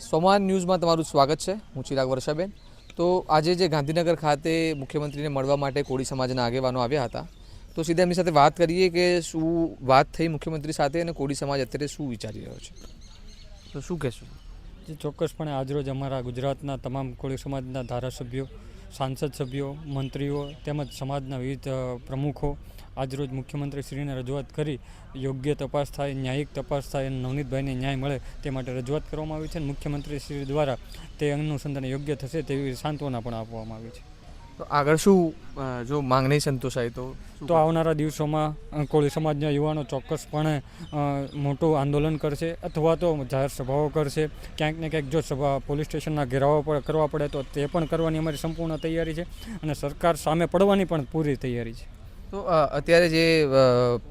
સોમાન ન્યૂઝમાં તમારું સ્વાગત છે. હું ચિરાગ વર્ષાબેન. તો આજે જે ગાંધીનગર ખાતે મુખ્યમંત્રીને મળવા માટે કોળી સમાજના આગેવાનો આવ્યા હતા તો સીધા એમની સાથે વાત કરીએ કે શું વાત થઈ મુખ્યમંત્રી સાથે અને કોળી સમાજ અત્યારે શું વિચારી રહ્યો છે? તો શું કહેશું? જે ચોક્કસપણે આજરોજ અમારા ગુજરાતના તમામ કોળી સમાજના ધારાસભ્યો સાંસદ સભ્યો, મંત્રીઓ તેમજ સમાજના વિવિધ પ્રમુખો આજરોજ મુખ્યમંત્રી શ્રીને રજૂઆત કરી યોગ્ય તપાસ થાય, ન્યાયિક તપાસ થાય અને નવનીતભાઈને ન્યાય મળે તે માટે રજૂઆત કરવામાં આવી છે અને મુખ્યમંત્રી શ્રી દ્વારા તે અનુસંધાને યોગ્ય થશે તેવી સાંત્વના પણ આપવામાં આવી છે. તો આગળ શું જો માંગણી સંતોષાય તો તો આવનારા દિવસોમાં કોળી સમાજના યુવાનો ચોક્કસપણે મોટું આંદોલન કરશે અથવા તો જાહેર સભાઓ કરશે. ક્યાંક ને ક્યાંક જો સભા પોલીસ સ્ટેશનના ઘેરાવો પર કરવા પડે તો તે પણ કરવાની અમારી સંપૂર્ણ તૈયારી છે અને સરકાર સામે પડવાની પણ પૂરી તૈયારી છે. તો અત્યારે જે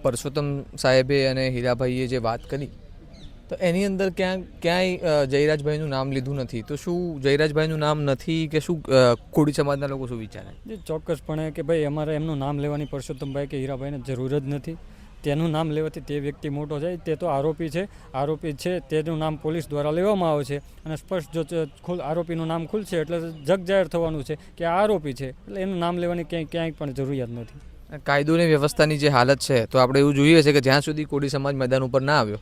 પરસોત્તમ સાહેબે અને હીરાભાઈએ જે વાત કરી તો એની અંદર ક્યાં ક્યાંય જયરાજભાઈનું નામ લીધું નથી. તો શું જયરાજભાઈનું નામ નથી કે શું કોળી સમાજના લોકો શું વિચારે? જે ચોક્કસપણે કે ભાઈ અમારે એમનું નામ લેવાની પરસોત્તમભાઈ કે હીરાભાઈને જરૂર જ નથી. તેનું નામ લેવાથી તે વ્યક્તિ મોટો જાય. તે તો આરોપી છે. આરોપી છે તેનું નામ પોલીસ દ્વારા લેવામાં આવે છે. અને સ્પષ્ટ જો ખુલ આરોપીનું નામ ખુલશે એટલે જગ જાહેર થવાનું છે કે આ આરોપી છે. એટલે એનું નામ લેવાની ક્યાંય ક્યાંય પણ જરૂરિયાત નથી. કાયદો અને વ્યવસ્થાની જે હાલત છે તો આપણે એવું જોઈએ છે કે જ્યાં સુધી કોળી સમાજ મેદાન ઉપર ના આવ્યો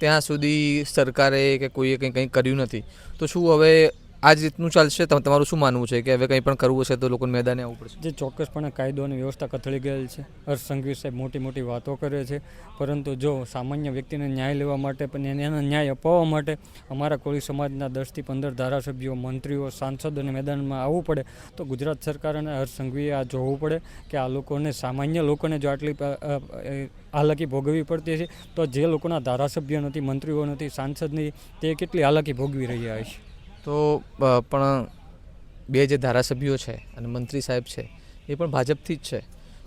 ત્યાં સુધી સરકારે કે કોઈએ કંઈ કંઈ કર્યું નથી. તો શું હવે આ જ રીતનું ચાલશે? તમ- તમારું શું માનવું છે કે હવે કંઈ પણ કરવું હશે તો લોકોને મેદાને આવવું પડશે? જે ચોક્કસપણે કાયદો અને વ્યવસ્થા કથળી ગયેલ છે. હર્ષ સંઘવી સાહેબ મોટી મોટી વાતો કરે છે. પરંતુ જો સામાન્ય વ્યક્તિને ન્યાય લેવા માટે પણ એને ન્યાય અપાવવા માટે અમારા કોળી સમાજના દસથી પંદર ધારાસભ્યો, મંત્રીઓ સાંસદ અને મેદાનમાં આવવું પડે, તો ગુજરાત સરકાર અને હર્ષ આ જોવું પડે કે આ લોકોને, સામાન્ય લોકોને જો આટલી હાલાકી ભોગવવી પડતી છે તો જે લોકોના ધારાસભ્ય નથી, મંત્રીઓ નથી, સાંસદ નથી, તે કેટલી હાલાકી ભોગવી રહ્યા હશે? તો પણ બે જે ધારાસભ્યો છે અને મંત્રી સાહેબ છે, એ પણ ભાજપથી જ છે.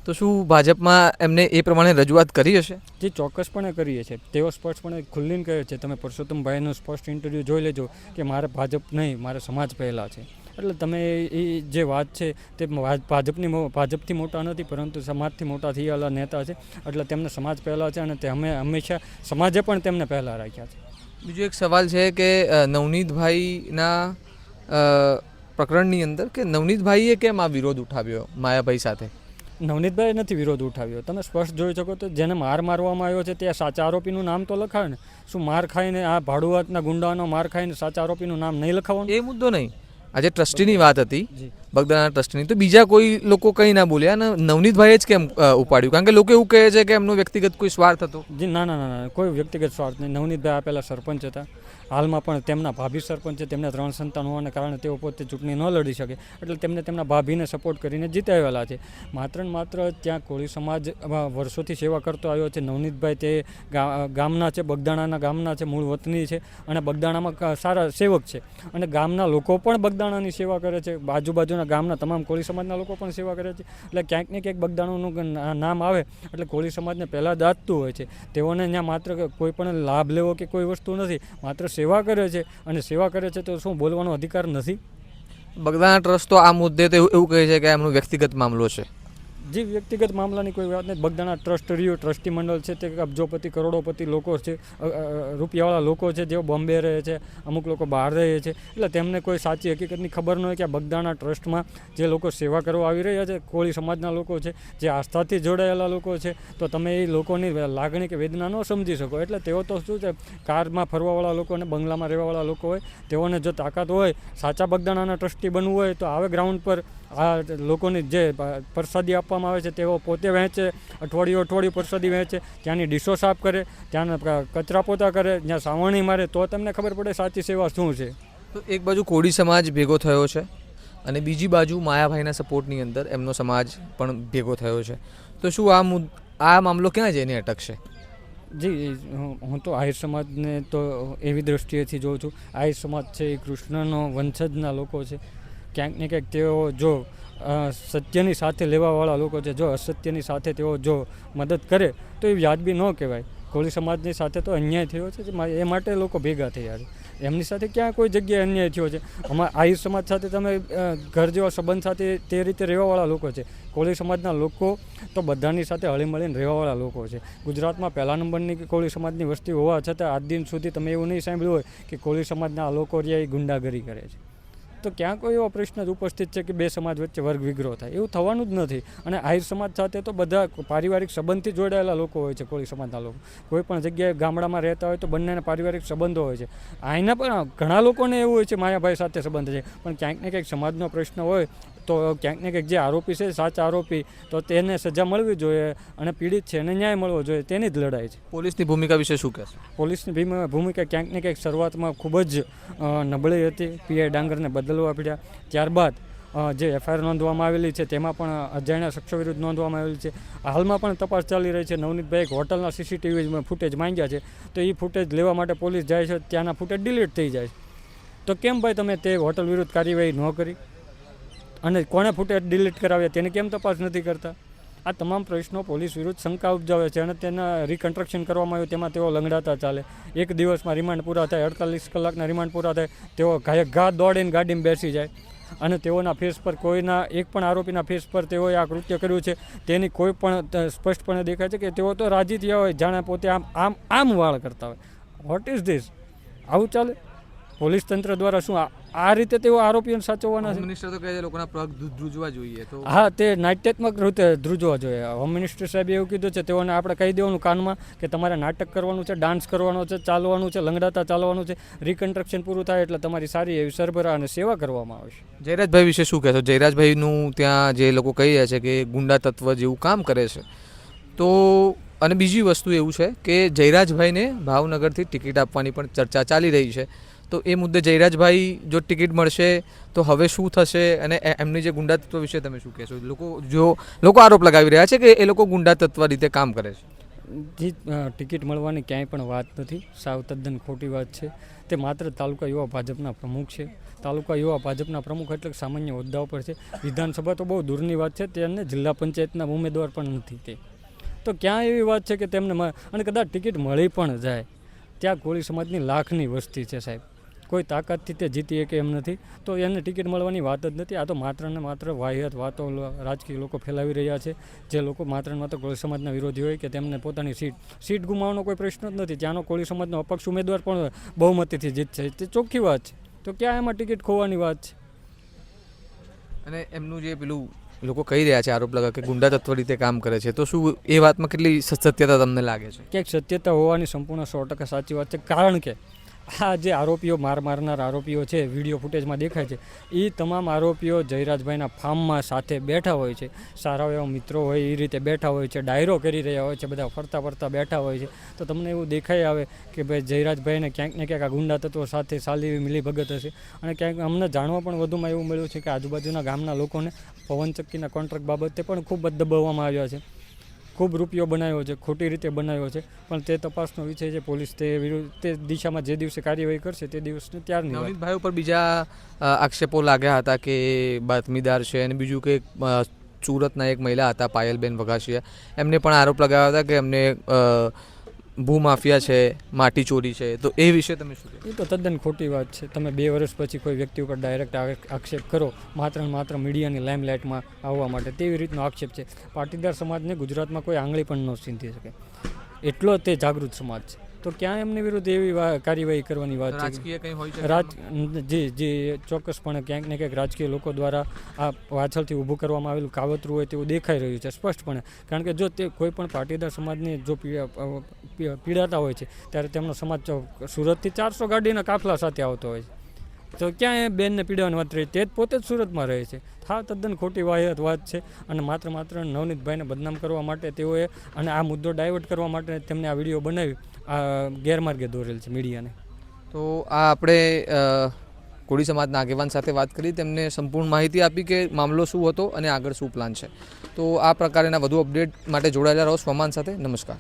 તો શું ભાજપમાં એમને એ પ્રમાણે રજૂઆત કરી હશે? જે ચોક્કસપણે કરીએ છીએ. તેઓ સ્પષ્ટપણે ખુલ્લીને કહે છે, તમે પરસોત્તમભાઈનું સ્પષ્ટ ઇન્ટરવ્યૂ જોઈ લેજો કે મારે ભાજપ નહીં, મારે સમાજ પહેલાં છે. એટલે તમે એ જે વાત છે, તે ભાજપની ભાજપથી મોટા નથી, પરંતુ સમાજથી મોટા થયેલા નેતા છે. એટલે તેમને સમાજ પહેલાં છે અને તે અમે હંમેશા સમાજે પણ તેમને પહેલાં રાખ્યા છે. બીજો એક સવાલ છે કે નવનીતભાઈના પ્રકરણની અંદર કે નવનીતભાઈએ કેમ આ વિરોધ ઉઠાવ્યો માયાભાઈ સાથે? નવનીતભાઈ નથી વિરોધ ઉઠાવ્યો. તમે સ્પષ્ટ જોઈ શકો તો જેને માર મારવામાં આવ્યો છે તે સાચા આરોપીનું નામ તો લખાવે ને. શું માર ખાઈને આ ભાડુઆતના ગુંડાનો માર ખાઈને સાચા આરોપીનું નામ નહીં લખાવવાનું? એ મુદ્દો નહીં. આજે ટ્રસ્ટીની વાત હતી. જી બગદાણા ટ્રસ્ટની. તો બીજા કોઈ લોકો કંઈ ના બોલ્યા? અને નવનીતભાઈએ જ કેમ ઉપાડ્યું? કારણ કે લોકો એવું કહે છે કે એમનો વ્યક્તિગત કોઈ સ્વાર્થ હતો. જી, ના ના ના કોઈ વ્યક્તિગત સ્વાર્થ નહીં. નવનીતભાઈ આપેલા સરપંચ હતા. હાલમાં પણ તેમના ભાભી સરપંચ છે. તેમને ત્રણ સંતાન હોવાને કારણે તેઓ પોતે ચૂંટણી ન લડી શકે. એટલે તેમને તેમના ભાભીને સપોર્ટ કરીને જીતાવેલા છે. માત્ર ને માત્ર ત્યાં કોળી સમાજ વર્ષોથી સેવા કરતો આવ્યો છે. નવનીતભાઈ તે ગામના છે, બગદાણાના ગામના છે, મૂળ વતની છે અને બગદાણામાં સારા સેવક છે. અને ગામના લોકો પણ બગદાણાની સેવા કરે છે. આજુબાજુના ગામના તમામ કોળી સમાજના લોકો પણ સેવા કરે છે. એટલે ક્યાંક ને ક્યાંક બગદાણોનું નામ આવે, એટલે કોળી સમાજને પહેલાં દાચતું હોય છે. તેઓને ત્યાં માત્ર કોઈ પણ લાભ લેવો કે કોઈ વસ્તુ નથી, માત્ર સેવા કરે છે. અને સેવા કરે છે તો શું બોલવાનો અધિકાર નથી? બગદાણા ટ્રસ્ટ તો આ મુદ્દે તો એવું કહે છે કે એમનો વ્યક્તિગત મામલો છે. જે વ્યક્તિગત મામલાની કોઈ વાત નથી બગદાણા ટ્રસ્ટ રહ્યું, ટ્રસ્ટી મંડળ છે તે અબજોપતિ, કરોડોપતિ લોકો છે રૂપિયાવાળા લોકો છે જેઓ બોમ્બે રહે છે, અમુક લોકો બહાર રહે છે. એટલે તેમને કોઈ સાચી હકીકતની ખબર ન હોય કે આ બગદાણા ટ્રસ્ટમાં જે લોકો સેવા કરવા આવી રહ્યા છે, કોળી સમાજના લોકો છે, જે આસ્થાથી જોડાયેલા લોકો છે, તો તમે એ લોકોની લાગણી કે વેદના ન સમજી શકો. એટલે તેઓ તો શું છે, કારમાં ફરવાવાળા લોકો અને બંગલામાં રહેવાવાળા લોકો હોય, તેઓને જો તાકાત હોય, સાચા બગદાણાના ટ્રસ્ટી બનવું હોય, તો આવે ગ્રાઉન્ડ પર આ લોકોને જે પ્રસાદી આપવામાં આવે છે તેઓ પોતે વહેંચે અઠવાડિયું અઠવાડિયું પ્રસાદી વહેંચે ત્યાંની ડીશો સાફ કરે ત્યાંના કચરા પોતા કરે જ્યાં સાવણી મારે તો તમને ખબર પડે સાચી સેવા શું છે. તો એક બાજુ કોળી સમાજ ભેગો થયો છે અને બીજી બાજુ માયાભાઈના સપોર્ટની અંદર એમનો સમાજ પણ ભેગો થયો છે. તો શું આ મુદ આ મામલો ક્યાં જઈને અટકશે? જી હું- હું તો આહિર સમાજને તો એવી દ્રષ્ટિએથી જોઉં છું. આહિર સમાજ છે એ કૃષ્ણનો વંશજના લોકો છે. ક્યાંક ને ક્યાંક તેઓ જો સત્યની સાથે લેવાવાળા લોકો છે, જો અસત્યની સાથે તેઓ જો મદદ કરે, તો એ વ્યાજબી ન કહેવાય. કોળી સમાજની સાથે તો અન્યાય થયો છે એ માટે લોકો ભેગા થયા છે. એમની સાથે ક્યાં કોઈ જગ્યાએ અન્યાય થયો છે? અમારા આહિર સમાજ સાથે તમે ઘર જેવા સંબંધ સાથે તે રીતે રહેવાવાળા લોકો છે. કોળી સમાજના લોકો તો બધાની સાથે હળીમળીને રહેવાવાળા લોકો છે. ગુજરાતમાં પહેલા નંબરની કોળી સમાજની વસ્તી હોવા છતાં આજ દિન સુધી તમે એવું નહીં સાંભળ્યું હોય કે કોળી સમાજના લોકો રહ્યા એ ગુંડાગરી કરે છે. તો ક્યાં કોઈ એવો પ્રશ્ન જ ઉપસ્થિત છે કે બે સમાજ વચ્ચે વર્ગ વિગ્રહ થાય. એવું થવાનું જ નથી. અને આહિર સમાજ સાથે તો બધા પારિવારિક સંબંધથી જોડાયેલા લોકો હોય છે, કોળી સમાજના લોકો. કોઈ પણ જગ્યાએ ગામડામાં રહેતા હોય તો બંનેના પારિવારિક સંબંધો હોય છે. અહીંના પણ ઘણા લોકોને એવું હોય છે, માયાભાઈ સાથે સંબંધ છે. પણ ક્યાંક ને ક્યાંક સમાજનો પ્રશ્ન હોય તો ક્યાંક ને ક્યાંક જે આરોપી છે સાચા આરોપી તો તેને સજા મળવી જોઈએ અને પીડિત છે એને ન્યાય મળવો જોઈએ તેની જ લડાઈ છે. પોલીસની ભૂમિકા વિશે શું કહેશો? પોલીસની ભૂમિકા ક્યાંક ને ક્યાંક શરૂઆતમાં ખૂબ જ નબળી હતી. પીઆઈ ડાંગરને બદલવા પડ્યા. ત્યારબાદ જે એફઆઈઆર નોંધવામાં આવેલી છે તેમાં પણ અજાણ્યા શખ્સો વિરુદ્ધ નોંધવામાં આવેલી છે. હાલમાં પણ તપાસ ચાલી રહી છે. નવનીતભાઈ એક હોટલના સીસીટીવી ફૂટેજ માંગ્યા છે. તો એ ફૂટેજ લેવા માટે પોલીસ જાય છે. ત્યાંના ફૂટેજ ડિલીટ થઈ જાય છે. તો કેમ ભાઈ તમે તે હોટલ વિરુદ્ધ કાર્યવાહી ન કરી? અને કોણે ફૂટેજ ડિલીટ કરાવ્યા, તેની કેમ તપાસ નથી કરતા? આ તમામ પ્રશ્નો પોલીસ વિરુદ્ધ શંકા ઉપજાવે છે અને તેના રિકન્સ્ટ્રક્શન કરવામાં આવ્યું, તેમાં તેઓ લંગડાતા ચાલે. એક દિવસમાં રિમાન્ડ પૂરા થાય, અડતાલીસ કલાકના રિમાન્ડ પૂરા થાય, તેઓ ઘાયે ઘા દોડીને ગાડીમાં બેસી જાય. અને તેઓના ફેસ પર કોઈના, એક પણ આરોપીના ફેસ પર તેઓએ આ કૃત્ય કર્યું છે. તેની કોઈ પણ સ્પષ્ટપણે દેખાય છે કે તેઓ તો રાજી થયા હોય, જાણે પોતે આમ આમ આમ વાળ કરતા હોય. વોટ ઇઝ ધીસ આવું ચાલે? પોલીસ તંત્ર દ્વારા શું આ- રીતે તેઓ આરોપીઓને સાચવવાના છે. મિનિસ્ટર તો કહે છે લોકોના પગ ધ્રુજવા જોઈએ તો હા તે નાટ્યાત્મક રીતે ધ્રુજવા જોઈએ. હોમ મિનિસ્ટર સાહેબે એવું કીધું છે તેઓને આપણે કહી દેવાનું કાનમાં કે તમારે નાટક કરવાનું છે ડાન્સ કરવાનો છે ચાલવાનું છે લંગડાતા ચાલવાનું છે રિકન્સ્ટ્રક્શન પૂરું થાય એટલે તમારી સારી એવી સરભરા અને સેવા કરવામાં આવશે. જયરાજભાઈ વિશે શું કહેશો? જયરાજભાઈનું ત્યાં જે લોકો કહી રહ્યા છે કે ગુંડા તત્વ જેવું કામ કરે છે તો અને બીજી વસ્તુ એવું છે કે જયરાજભાઈને ભાવનગરથી ટિકિટ આપવાની પણ ચર્ચા ચાલી રહી છે. તો એ મુદ્દે જયરાજભાઈ, જો ટિકિટ મળશે તો હવે શું થશે અને એમની જે ગુંડા તત્વ વિશે તમે શું કહેશો? લોકો જો, લોકો આરોપ લગાવી રહ્યા છે કે એ લોકો ગુંડા તત્વ રીતે કામ કરે છે. જે ટિકિટ મળવાની ક્યાંય પણ વાત નથી. સાવ તદ્દન ખોટી વાત છે. તે માત્ર તાલુકા યુવા ભાજપના પ્રમુખ છે. તાલુકા યુવા ભાજપના પ્રમુખ એટલે સામાન્ય હોદ્દાઓ પર છે. વિધાનસભા તો બહુ દૂરની વાત છે. તેમને જિલ્લા પંચાયતના ઉમેદવાર પણ નથી તે. તો ક્યાં એવી વાત છે કે તેમને અને કદાચ ટિકિટ મળી પણ જાય. ત્યાં કોળી સમાજની લાખની વસ્તી છે સાહેબ. કોઈ તાકાતથી તે જીતી શકે એમ નથી. તો એને ટિકિટ મળવાની વાત જ નથી. આ તો માત્ર ને માત્ર વાહિયાત વાતો રાજકીય લોકો ફેલાવી રહ્યા છે. જે લોકો માત્ર ને માત્ર કોળી સમાજના વિરોધી હોય કે તેમને પોતાની સીટ સીટ ગુમાવવાનો કોઈ પ્રશ્ન જ નથી. ત્યાંનો કોળી સમાજનો અપક્ષ ઉમેદવાર પણ બહુમતીથી જીતશે તે ચોખ્ખી વાત છે. તો ક્યાં એમાં ટિકિટ ખોવાની વાત છે? અને એમનું જે પેલું લોકો કહી રહ્યા છે આરોપ લગા કે ગુંડા તત્વ રીતે કામ કરે છે તો શું એ વાતમાં કેટલી સત્યતા તમને લાગે છે? ક્યાંક સત્યતા હોવાની સંપૂર્ણ સો ટકા સાચી વાત છે. કારણ કે આ જે આરોપીઓ, માર મારનાર આરોપીઓ છે વીડિયો ફૂટેજમાં દેખાય છે એ તમામ આરોપીઓ જયરાજભાઈના ફાર્મમાં સાથે બેઠા હોય છે. સારા એવા મિત્રો હોય એ રીતે બેઠા હોય છે, ડાયરો કરી રહ્યા હોય છે, બધા ફરતા ફરતા બેઠા હોય છે. તો તમને એવું દેખાઈ આવે કે ભાઈ જયરાજભાઈને ક્યાંક ને ક્યાંક આ ગુંડા તત્વો સાથે સાલી એવી મિલીભગત હશે. અને ક્યાંક અમને જાણવા પણ વધુમાં એવું મળ્યું છે કે આજુબાજુના ગામના લોકોને પવનચક્કીના કોન્ટ્રાક્ટ બાબતે પણ ખૂબ જ દબાવવામાં આવ્યા છે. ખૂબ રૂપિયો બનાવ્યો છે, ખોટી રીતે બનાવ્યો છે. પણ તે તપાસનો વિષય છે, પોલીસ તે વિરુદ્ધ તે દિશામાં જે દિવસે કાર્યવાહી કરશે તે દિવસને ત્યારની નવનીતભાઈ ઉપર બીજા આક્ષેપો લાગ્યા હતા કે બાતમીદાર છે અને બીજું કે સુરતના એક મહિલા હતા, પાયલબેન વઘાસિયા. એમને પણ આરોપ લગાવ્યા હતા કે એમને ભૂમાફિયા છે, માટી ચોરી છે, તો એ વિશે તમે શું એ તો તદ્દન ખોટી વાત છે. તમે બે વર્ષ પછી કોઈ વ્યક્તિ ઉપર ડાયરેક્ટ આક્ષેપ કરો, માત્ર ને માત્ર મીડિયાની લાઇમલાઇટમાં આવવા માટે. તેવી રીતનો આક્ષેપ છે. પાટીદાર સમાજને ગુજરાતમાં કોઈ આંગળી પણ ન ચીંધી શકે. એટલો તે જાગૃત સમાજ છે. તો ક્યાં એમની વિરુદ્ધ એવી કાર્યવાહી કરવાની વાત છે? રાજકીય કંઈ હોય છે રાજ જે જે ચોક્કસપણે ક્યાંક ને ક્યાંક રાજકીય લોકો દ્વારા આ પાછળથી ઊભું કરવામાં આવેલું કાવતરું હોય તેવું દેખાઈ રહ્યું છે સ્પષ્ટપણે. કારણ કે જો તે કોઈ પણ પાટીદાર સમાજની જો પીડાતા હોય છે ત્યારે તેમનો સમાજ સુરતથી ચારસો ગાડીના કાફલા સાથે આવતો હોય છે. તો ક્યાં એ બેનને પીડાવાની વાત રહી, તે જ પોતે જ સુરતમાં રહે છે. હા તદ્દન ખોટી વાયત વાત છે અને માત્ર માત્ર નવનીતભાઈને બદનામ કરવા માટે તેઓએ અને આ મુદ્દો ડાયવર્ટ કરવા માટે તેમને આ વીડિયો બનાવી, આ ગેરમાર્ગે દોરેલ છે મીડિયાને. તો આ આપણે કોળી સમાજના આગેવાન સાથે વાત કરી, તેમને સંપૂર્ણ માહિતી આપી કે મામલો શું હતો અને આગળ શું પ્લાન છે. તો આ પ્રકારના વધુ અપડેટ માટે જોડાયેલા રહો સ્વમાન સાથે. નમસ્કાર.